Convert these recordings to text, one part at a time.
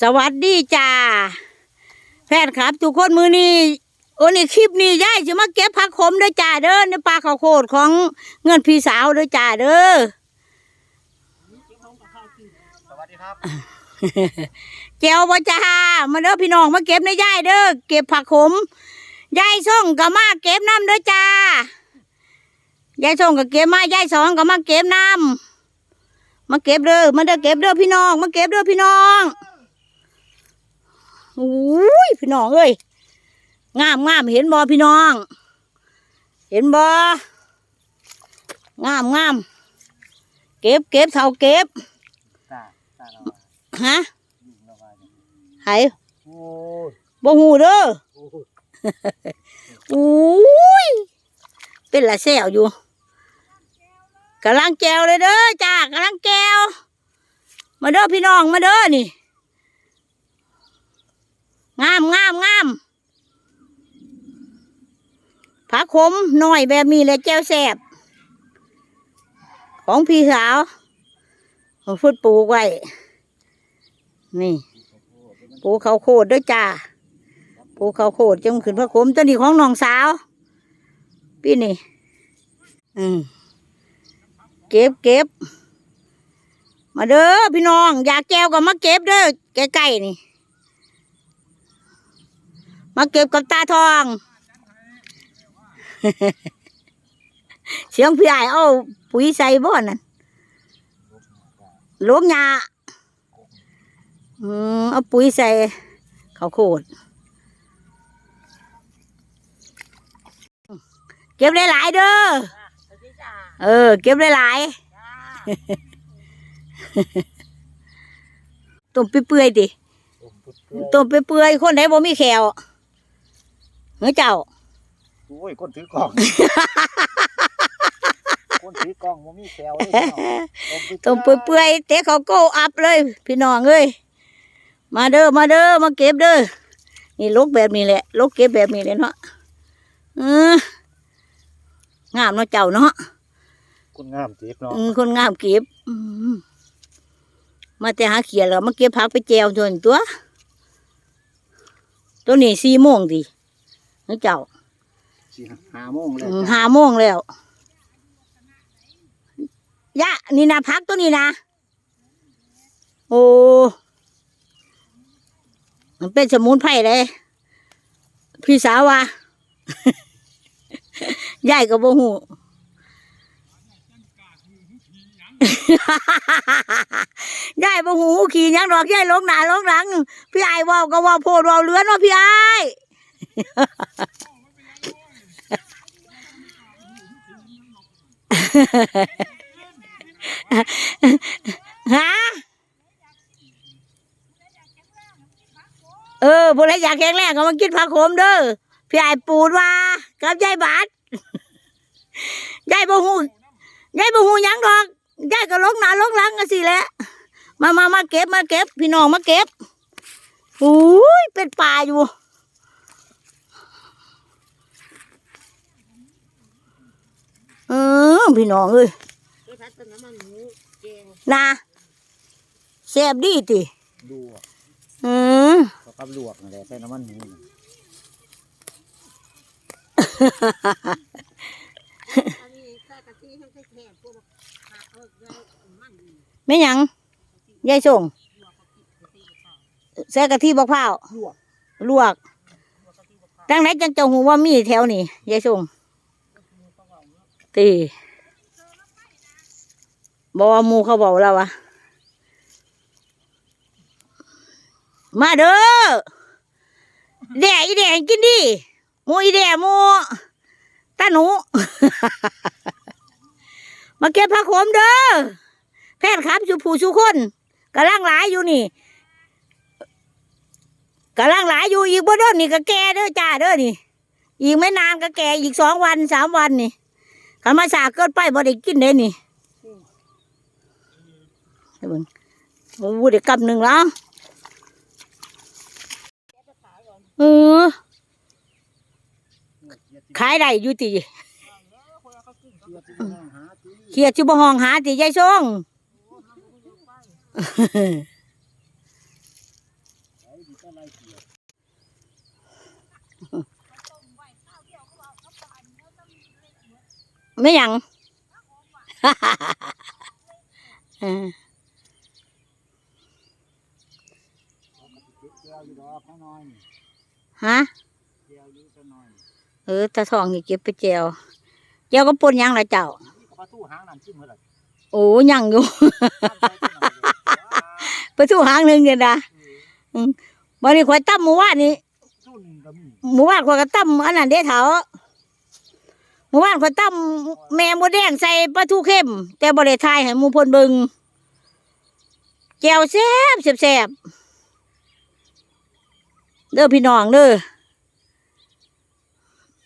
สวัสดีจ้าแฟนครับ ทุกคนมือนี้โอ้นี่คลิปนี้ย่ายจะมาเก็บผักขมเด้อจ้าเด้อในปลาข้าวโพดของเงินพี่สาวเด้อจ้าเด้อสวัสดีครับเจียวบ่จ้ามาเด้อพี่น้องมาเก็บในย่ายเด้อเก็บผักขมยายส่งก็มาเก็บน้ำเด้อจ้ายายส่งก็เก็บมายายสองก็มาเก็บน้ำมาเก็บเด้อมาเด้อเก็บเด้อพี่น้อง มาเก็บเด้อพี่น้อง อุ้ยพี่น้องเอ้ยงามงามเห็นบ่พี่น้อง เห็นบ่งามงามเก็บเก็บเท่าเก็บตาตาเราว่าฮะยุ่งเราว่าอย่างนี้ไห้โอ้ยบ่หูเด้อโอ้ยอุ้ยเป็นละแซวอยู่กำลังแจวเลยเด้อจ้ากำลังแจวมาเด้อพี่น้องมาเด้อนี่ งามงามงามผักขมหน่อยแบบนี้เลยแจวแสบของพี่สาวเอาฟุดปลูกไว้ นี่ปลูกเขาโคดด้วยจ้าปลูกข้าโพดจังขึ้นพระขมตัวนี้ของน้องสาว พี่นี่ อืมเก็บเก็บมาเด้อพี่น้อง อยากแก้วก็มาเก็บเด้อใกล้ๆนี่ มาเก็บกับตาทอง เสียงพี่ใหญ่เอาปุ๋ยใส่บ่อนั่นลวงยาอืมเอาปุ๋ยใส่ข้าวโพดเก็บหลายๆเด้อ เออ เก็บหลายๆต้มเปื่อยๆดิต้มเปื่อยต้มเปื่อยๆคนไหนบ่มีแขว เฮ้ยเจ้าโอ้ยคนถือกล่อง คนถือกล่องมันมีแซวเลยพี่น้องต้มเปื่อยๆเตะเขาโก้อัพเลย พี่น้องเอ้ยมาเด้อมาเด้อมาเก็บเด้อนี่ลกแบบนี้แหละลกเก็บแบบนี้เลยเนาะเอองามเนาะเจ้าเนาะคนงามจีบเนาะอืมคนงามเก็บอืมมาแต่หาเขียดแล้วมาเก็บผักไปแจวจนตัว ตัวนี้สี่โมงดิ นึกเจ้าสี่ห้าโมงเลยอืมห้าโมงแล้วยะนี่นะพักตัวนี้นะ โอ้มันเป็นสมุนไพรเลย พี่สาวว่ายายก็บ่หู ยายบ่หูขี่หยังดอกยายลงหน้าลงหลัง พี่ไอ้ายเว่าก็เว่าโพดเว่าเลือนว่าพี่ไอ้าย ฮะเออบุไรอยากแข็งแรงก็มากินผักโขมเด้อพี่ไอ้ปูดว่ากับยายบาดยายบ่หูยายบ่หูหยังดอกยายก็ลงหนาลงหลังกันสิแหละมามามาเก็บมาเก็บ พี่น้องมาเก็บอุ้ยเป็นป่าอยู่ ออพี่น้องเอ้ยนะแซ่บดีติดูอะอืมเขากับลวกนั่นแหละใส่น้ำมันหมูน่ะไม่หยังยายส่งใส่กะทิบักพร้าวลวกลวกดังไหนจังเจ้าหูว่ามีแถวนี้ยายส่ง ตีบอกว่าหมูเขาบอกแล้ววะมาเด้อแด่อีแด่กินดิหมูอีแด่หมูตาหนู มาเก็บผักขมเด้อแพทย์ครับชูผู้ชูคนกำลังหลายอยู่นี่กำลังหลายอยู่อีกบ่เด้อนี่ก็แก่เด้อจ้าเด้อนี่ อีกไม่นานก็แก่อีกสองวันสามวันนี่ ขันมาสาเกินไปบ่ได้กินเด้นี่เบิ่งโอ้เด็กกำหนึ่งแล้วเออขายได้อยู่ติเชีเขียดชิบห้องหาติยายส่ง ไม่หยังเออเจียวอยู่ดอกน้อยฮะเจียวอยู่ตัวน้อยเออตาทองนี่เก็บไปแจวแจวก็ปนหยังละเจ้าประตูหางนั่นชิมเมื่อไหร่โอ้ยังอยู่ไปสู่หางหนึ่งเดียวนะอืมวันนี้ข่อยตั้มหมู่ว่านนี่ตู้หนึ่งก็มีหมู่ว่านข่อยก็ตั้มอันนั้นเด้เถา หมู่ว่านข่อยตั้มแม่มดแดงใส่ปลาทูเข้ม แต่บ่ได้ทายให้หมู่เพิ่นเบิ่งแจวแซ่บแซ่บๆเด้อพี่น้องเด้อ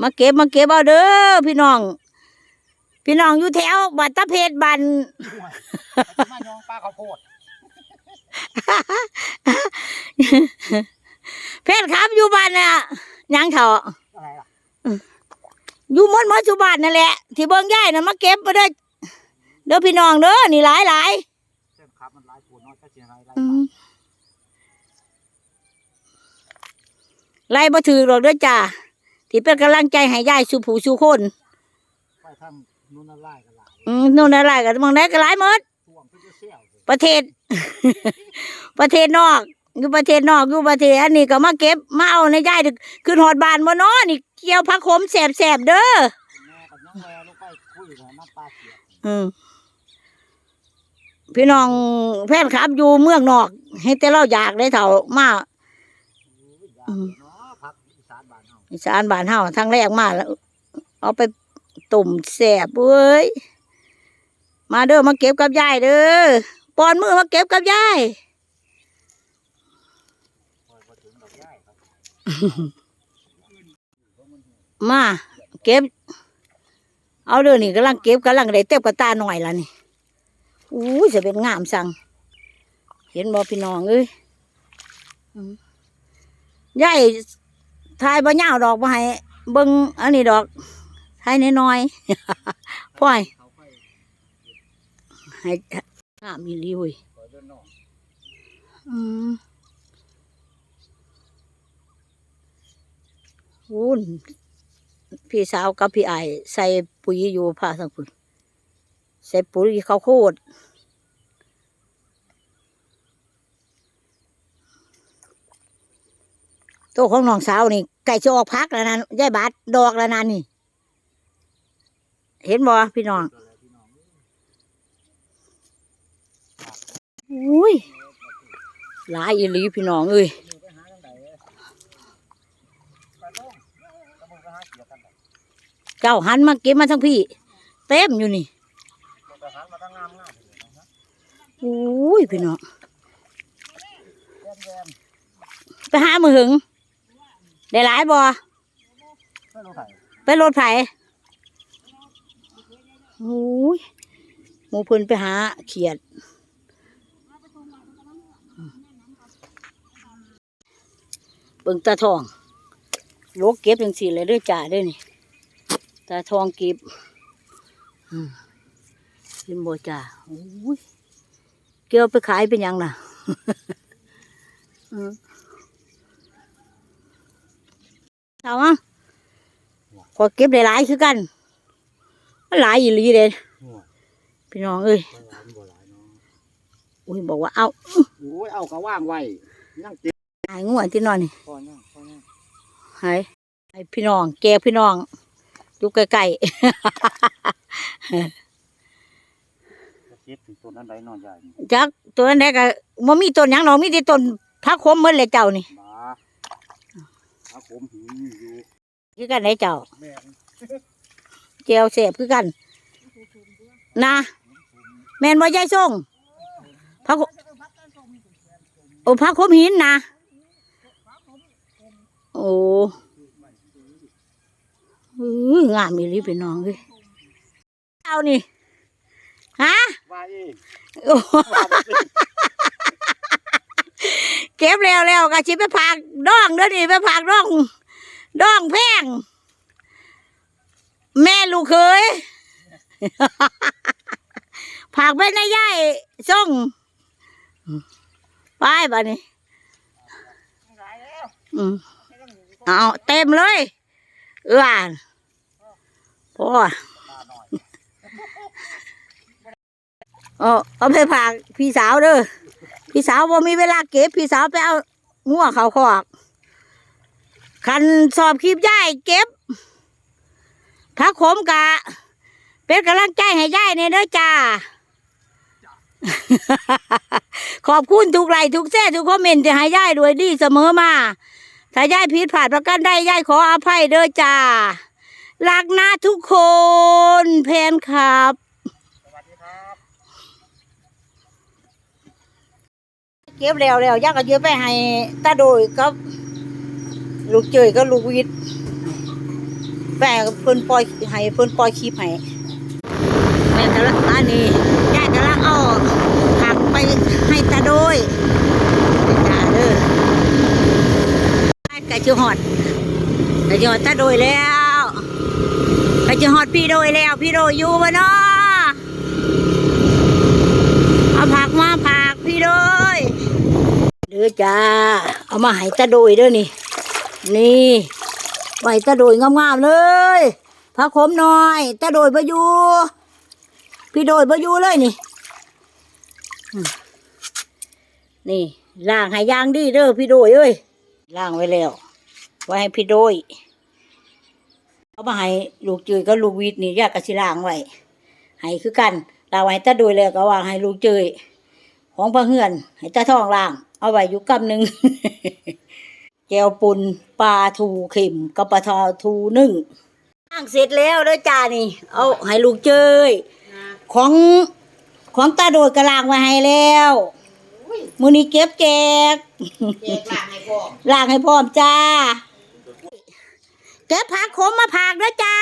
มาเก็บมาเก็บเอาเด้อพี่น้อง พี่น้องอยู่แถวบัดตะเพชรบันมายองปลาข้าวโพดเพชรครับอยู่บ้านน่ะยังเถาะอะไรล่ะ อยู่หมดหมดสุบานนั่นแหละที่เบิ่งย่ายน่ะมาเก็บมาเด้อเด้อพี่น้องเด้อนี่หลายหลายเส้นครับมันหลายปูน้อยก็เจียอะไรไรอืมไล่บ่ถือหรอกเด้อจ้าที่เป็นกำลังใจให้ยายสู่ผู้สู่คนไปทางนู้นนั่นไล่กันหลายอืมนู่นอะไรกันมองได้ก็หลายหมด ท่วงเพื่อจะเชี่ยวเลยประเทศ ประเทศนอก อยู่ประเทศนอกอยู่ประเทศอันนี้ก็มาเก็บมาเอาในยายขึ้นหอดบานบ่เนาะนี่เกี่ยวผักขมแสบๆเด้อแม่กับน้องแววลงไปคุยกับน้ำปลาเขียวอืมพี่น้องแฟนคลับอยู่เมืองนอก ให้แต่เราอยากได้เท่ามาอีสานบานเฮาอีสานบ้านเฮาทางแรกมาแล้วเอาไปตุ่มแสบเว้ยมาเด้อมาเก็บกับยายเด้อปอนมือมาเก็บกับยาย คอยมาถึงดอกย่ายครับ มาเก็บ เอาเด้อนี่กำลังเก็บกำลังได้เต็มกระตาหน่อยละนี่อู้จะเป็นงามสั่งเห็นบ่พี่น้องเอ้ยยายทายบ่ยาดอกบ่ให้เบิ่งอันนี้ดอกทายน้อยๆพ่อยให้งามอีหลีเว้ย คอยเดินนอก อืม วุ้นพี่สาวกับพี่ไอใส่ปุ๋ยอยู่ผ้าสังคุณใส่ปุ๋ยข้าวโพดตัวของน้องสาวนี่ไก่จะออกพักแล้วนะยายบาดดอกแล้วนะนี่ เห็นบ่พี่น้อพี่น้องอุ้ยหลายอีหลีพี่น้องเอ้ย มือไปหาทางไหนไปลงจะมึงไปหาเขียวกันไหน เจ้าหันมาเก็บมาทั้งพี่ เต็มอยู่นี่มันจะหันมาทางงามงามเลยนะอุ้ยพี่น้องแยมแยมไปหามือหึงได้หลายบ่ไม่รู้ไผ่ไปรถไผอุ้ยหมูเพิ่นไปหาเขียดเบิ่งตาทองโลกเก็บจังสี่เลยเด้อจ่าเด้อนี่ ตาทองเก็บอืมเห็นบ่จ่าอุ้ยเกี่ยวไปขายเป็นหยังน่ะอืมเอาอะขอเก็บได้หลายคือกันมันหลายอีหลีเด้หัวพี่น้องเอ้ยบ่หลายบ่หลายเนาะอุ้ยบอกว่าเอาโอ้ยเอากระว่างไว้ยังติดหายง่วงที่นอนนี่พอนั่งพอนั่งหายให้พี่น้อง แกพี่น้อง อยู่ใกล้จะเก็บต้นนั้นใดนอนใหญ่จักตัวนั้นได้ก็บ่มีต้นหยังหรอกมีแต่ต้นพักขมเหมดเลยเจ้านี่หมาเอาผมหิวอยู่คือกันไหนเจ้าแม่นแจวแสบคือกันนะแมนบ่ยายส่งพักโอ้พักขมหินนะโอ้ งามอีหลีพี่น้องเอ้ยเอานี่ฮะว่าเองโอ้ว่าบ่เป็นเก็บแล้วแล้วก็ชิไปผักดองเด้อนี่ไปผักดองดองแพง แม่ลูกเคยผักไปในย่ายส่งไปบ้านี้อืมเอาเต็มเลยเอื้อน พอเอาเอาไปฝากพี่สาวเด้อพี่สาวบ่มีเวลาเก็บ พี่สาวไปเอางัวเขาคอกคันสอบคลิปย่ายเก็บพักขมกะ เป็นกำลังใจให้ย่ายเนี่ยเด้อจ้า ขอบคุณทุกไลค์ทุกแซ่ทุกคอมเมนต์ที่ให้ย่ายด้วยดีเสมอมา ถ้าย่ายผิดพลาดประกันได้ย่ายขออภัยเด้อจ้า รักนะทุกคนแพนครับ สวัสดีครับ เก็บแล้วแล้วย่าก็เยอะไปให้ตาโดยกับ ลูกเจยก็ลูกวิทย์แม่เพิ่นปล่อยให้เพิ่นปล่อยคลิปให้แม่กำลังอันนี้ย่ากำลังเอาผักไปให้ตาโดยจ้าเด้อไก่จะหอดไก่จะหอดตาโดยแล้ว ไก่จะหอดพี่โดยแล้ว พี่โดยอยู่บ่เนาะเอาผักมาผักพี่โดยเด้อจ้าเอามาให้ตาโดยเด้อนี่ นี่ไว้ตาโดยงามๆเลยพระขมหน่อยตาโดยบอยู่พี่โดยบอยู่เลยนี่ นี่ล่างให้ยางดีเด้อพี่โดยเอ้ยล่างไว้แล้ว ไว้ให้พี่โดย เอามาให้ลูกจืยกับลูกวิทย์นี่แยกกระสิล่างไว้ให้คือกันลางไว้ให้ตาโดยแล้วก็วางให้ลูกจืยของพระเฮือน ให้ตาทองล่าง เอาไว้อยู่กำหนึ่งแก้วปุ่นปลาทูเข็มกับปลาทอทูนึ่งล่างเสร็จแล้วเด้อจ้านี่ เอาให้ลูกเจยของของตาโดดกระลางไว้ให้แล้วมือนี้เก็บแจกเด็กหลานให้พ่อล่างให้พร้อมจ้า เก็บผักขมมาผักเด้อจ้า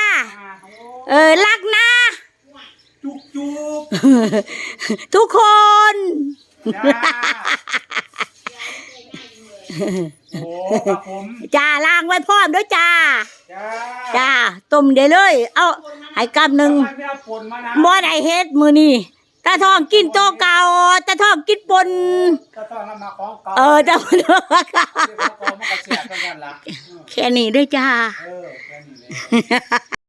เออรักนะ จุกจุกทุกคน จ้าโอ้ครับผมจ้าล้างไว้พร้อมด้วยจ้า จ้าจ้าต้มได้เลย เอาให้กำหนึ่งทำไมไม่เอาผลมานะบ่ได้เฮ็ดมือนี่ ตาทองกินโตเก่าตาทองกินปนก็ต้องนำมาของเก่าเออตาทองเดี๋ยวของเก่ามันก็เสียกันกันละแค่นี้ด้วยจ้า เออแค่นี้เลย